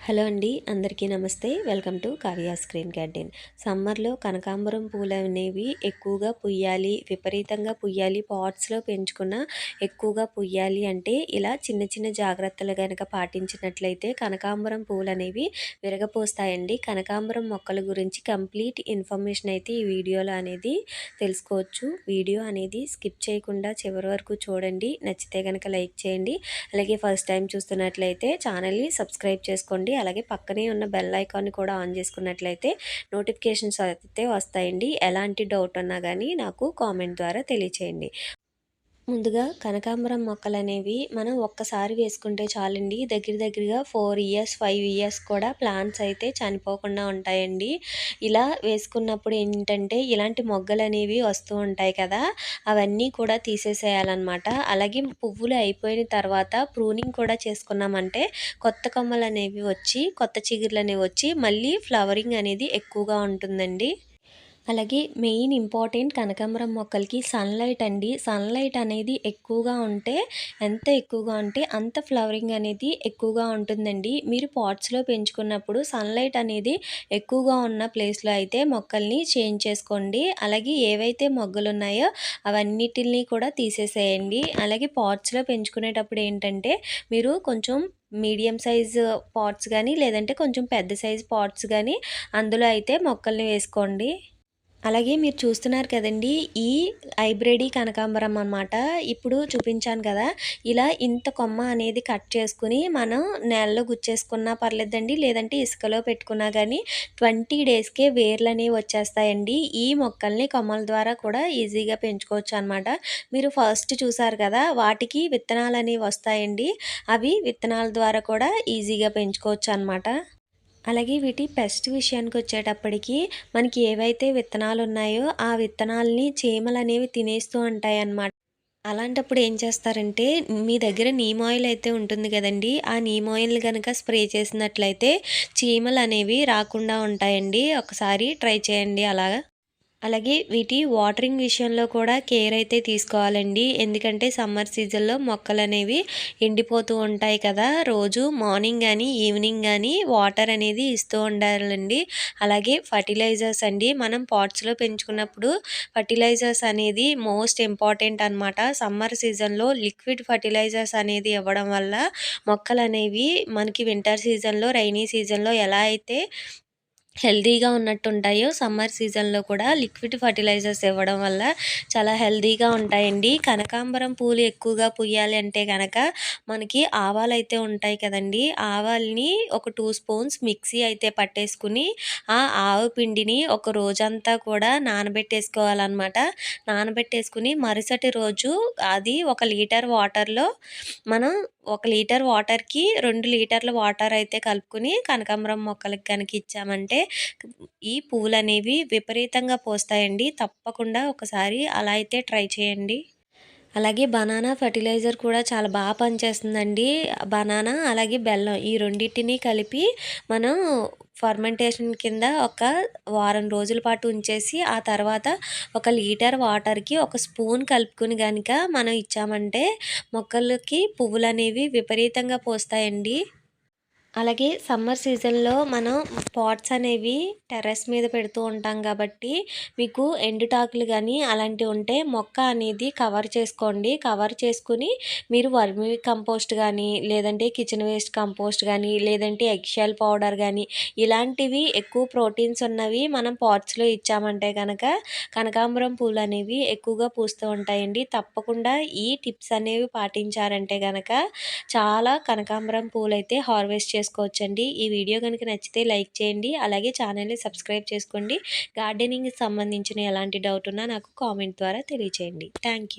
Hello అండి అందరికీ నమస్తే. Welcome to Kavya screen garden సమ్మర్లో కనకాంబరం పూలు అనేవి ఎక్కువగా పుయ్యాలి విపరీతంగా పుయ్యాలి పాట్స్లో పెంచుకున్న ఎక్కువగా పుయ్యాలి అంటే ఇలా చిన్న చిన్న జాగ్రత్తలు కనుక పాటించినట్లయితే కనకాంబరం పూలు అనేవి విరగపోస్తాయండి. కనకాంబరం మొక్కల గురించి కంప్లీట్ ఇన్ఫర్మేషన్ అయితే ఈ వీడియోలో అనేది తెలుసుకోవచ్చు. వీడియో అనేది స్కిప్ చేయకుండా చివరి వరకు చూడండి. నచ్చితే కనుక లైక్ చేయండి. అలాగే ఫస్ట్ టైం చూస్తున్నట్లయితే ఛానల్ని సబ్స్క్రైబ్ చేసుకోండి. చేసుకోండి అలాగే పక్కనే ఉన్న బెల్ ఐకాన్ని కూడా ఆన్ చేసుకున్నట్లయితే నోటిఫికేషన్స్ అయితే వస్తాయండి. ఎలాంటి డౌట్ ఉన్నా కానీ నాకు కామెంట్ ద్వారా తెలియచేయండి. ముందుగా కనకాంబరం మొక్కలు అనేవి మనం ఒక్కసారి వేసుకుంటే చాలండి. దగ్గర దగ్గరగా ఫోర్ ఇయర్స్ ఫైవ్ ఇయర్స్ కూడా ప్లాంట్స్ అయితే చనిపోకుండా ఉంటాయండి. ఇలా వేసుకున్నప్పుడు ఏంటంటే ఇలాంటి మొగ్గలు అనేవి వస్తూ ఉంటాయి కదా అవన్నీ కూడా తీసేసేయాలన్నమాట. అలాగే పువ్వులు అయిపోయిన తర్వాత ప్రూనింగ్ కూడా చేసుకున్నామంటే కొత్త కొమ్మలు అనేవి వచ్చి కొత్త చిగుర్లు అనేవి వచ్చి మళ్ళీ ఫ్లవరింగ్ అనేది ఎక్కువగా ఉంటుందండి. అలాగే మెయిన్ ఇంపార్టెంట్ కనకాంబరం మొక్కలకి సన్లైట్ అండి. సన్లైట్ అనేది ఎక్కువగా ఉంటే ఎంత ఎక్కువగా ఉంటే అంత ఫ్లవరింగ్ అనేది ఎక్కువగా ఉంటుందండి. మీరు పాట్స్లో పెంచుకున్నప్పుడు సన్లైట్ అనేది ఎక్కువగా ఉన్న ప్లేస్లో అయితే మొక్కల్ని చేంజ్ చేసుకోండి. అలాగే ఏవైతే మొగ్గలు ఉన్నాయో అవన్నిటిని కూడా తీసేసేయండి. అలాగే పాట్స్లో పెంచుకునేటప్పుడు ఏంటంటే మీరు కొంచెం మీడియం సైజ్ పాట్స్ కానీ లేదంటే కొంచెం పెద్ద సైజ్ పాట్స్ కానీ అందులో అయితే మొక్కల్ని వేసుకోండి. అలాగే మీరు చూస్తున్నారు కదండి ఈ హైబ్రిడీ కనకాంబరం అనమాట ఇప్పుడు చూపించాను కదా ఇలా ఇంత కొమ్మ అనేది కట్ చేసుకుని మనం నేలలో గుచ్చేసుకున్నా పర్లేదండి లేదంటే ఇసుకలో పెట్టుకున్నా కానీ ట్వంటీ డేస్కే వేర్లు అనేవి వచ్చేస్తాయండి. ఈ మొక్కల్ని కొమ్మల ద్వారా కూడా ఈజీగా పెంచుకోవచ్చు అనమాట మీరు ఫస్ట్ చూసారు కదా వాటికి విత్తనాలు అనేవి వస్తాయండి. అవి విత్తనాల ద్వారా కూడా ఈజీగా పెంచుకోవచ్చు అనమాట అలాగే వీటి పెస్ట్ విషయానికి వచ్చేటప్పటికి మనకి ఏవైతే విత్తనాలు ఉన్నాయో ఆ విత్తనాలని చీమలు అనేవి తినేస్తూ ఉంటాయి అన్నమాట అలాంటప్పుడు ఏం చేస్తారంటే మీ దగ్గర నీమ్ ఆయిల్ అయితే ఉంటుంది కదండి ఆ నీమ్ ఆయిల్ కనుక స్ప్రే చేసినట్లయితే చీమలు అనేవి రాకుండా ఉంటాయండి. ఒకసారి ట్రై చేయండి అలాగా. అలాగే వీటి వాటరింగ్ విషయంలో కూడా కేర్ అయితే తీసుకోవాలండి. ఎందుకంటే సమ్మర్ సీజన్లో మొక్కలు అనేవి ఎండిపోతూ ఉంటాయి కదా. రోజు మార్నింగ్ కానీ ఈవినింగ్ కానీ వాటర్ అనేది ఇస్తూ ఉండాలండి. అలాగే ఫర్టిలైజర్స్ అండి. మనం పాట్స్లో పెంచుకున్నప్పుడు ఫర్టిలైజర్స్ అనేది మోస్ట్ ఇంపార్టెంట్ అనమాట సమ్మర్ సీజన్లో లిక్విడ్ ఫర్టిలైజర్స్ అనేది ఇవ్వడం వల్ల మొక్కలు అనేవి మనకి వింటర్ సీజన్లో రైనీ సీజన్లో ఎలా అయితే హెల్దీగా ఉన్నట్టుంటాయో సమ్మర్ సీజన్లో కూడా లిక్విడ్ ఫర్టిలైజర్స్ ఇవ్వడం వల్ల చాలా హెల్దీగా ఉంటాయండి. కనకాంబరం పూలు ఎక్కువగా పుయ్యాలి అంటే కనుక మనకి ఆవాలు అయితే ఉంటాయి కదండి. ఆవాల్ని ఒక టూ స్పూన్స్ మిక్సీ అయితే పట్టేసుకుని ఆ ఆవు పిండిని ఒక రోజంతా కూడా నానబెట్టేసుకోవాలన్నమాట. నానబెట్టేసుకుని మరుసటి రోజు అది ఒక లీటర్ వాటర్లో మనం ఒక లీటర్ వాటర్కి రెండు లీటర్ల వాటర్ అయితే కలుపుకుని కనకాంబరం మొక్కలకి కనుక ఇచ్చామంటే ఈ పువ్వులు అనేవి విపరీతంగా పోస్తాయండి. తప్పకుండా ఒకసారి అలా అయితే ట్రై చేయండి. అలాగే బనానా ఫర్టిలైజర్ కూడా చాలా బాగా పనిచేస్తుందండి. బనానా అలాగే బెల్లం ఈ రెండింటిని కలిపి మనం ఫర్మెంటేషన్ కింద ఒక వారం రోజుల పాటు ఉంచేసి ఆ తర్వాత ఒక లీటర్ వాటర్కి ఒక స్పూన్ కలుపుకుని కనుక మనం ఇచ్చామంటే మొక్కలకి పువ్వులు అనేవి విపరీతంగా పోస్తాయండి. అలాగే సమ్మర్ సీజన్లో మనం పాట్స్ అనేవి టెర్రస్ మీద పెడుతూ ఉంటాం కాబట్టి మీకు ఎండుటాకులు కానీ అలాంటివి ఉంటే మొక్క అనేది కవర్ చేసుకోండి. కవర్ చేసుకుని మీరు వర్మి కంపోస్ట్ కానీ లేదంటే కిచెన్ వేస్ట్ కంపోస్ట్ కానీ లేదంటే ఎగ్షెల్ పౌడర్ కానీ ఇలాంటివి ఎక్కువ ప్రోటీన్స్ ఉన్నవి మనం పాట్స్లో ఇచ్చామంటే కనుక కనకాంబరం పూలు అనేవి ఎక్కువగా పూస్తూ ఉంటాయండి. తప్పకుండా ఈ టిప్స్ అనేవి పాటించారంటే కనుక చాలా కనకాంబరం పూలు అయితే హార్వెస్ట్ చేసుకోవచ్చండి. ఈ వీడియో కనుక నచ్చితే లైక్ చేయండి. అలాగే ఛానల్ని సబ్స్క్రైబ్ చేసుకోండి. గార్డెనింగ్కి సంబంధించిన ఎలాంటి డౌట్ ఉన్నా నాకు కామెంట్ ద్వారా తెలియచేయండి. థ్యాంక్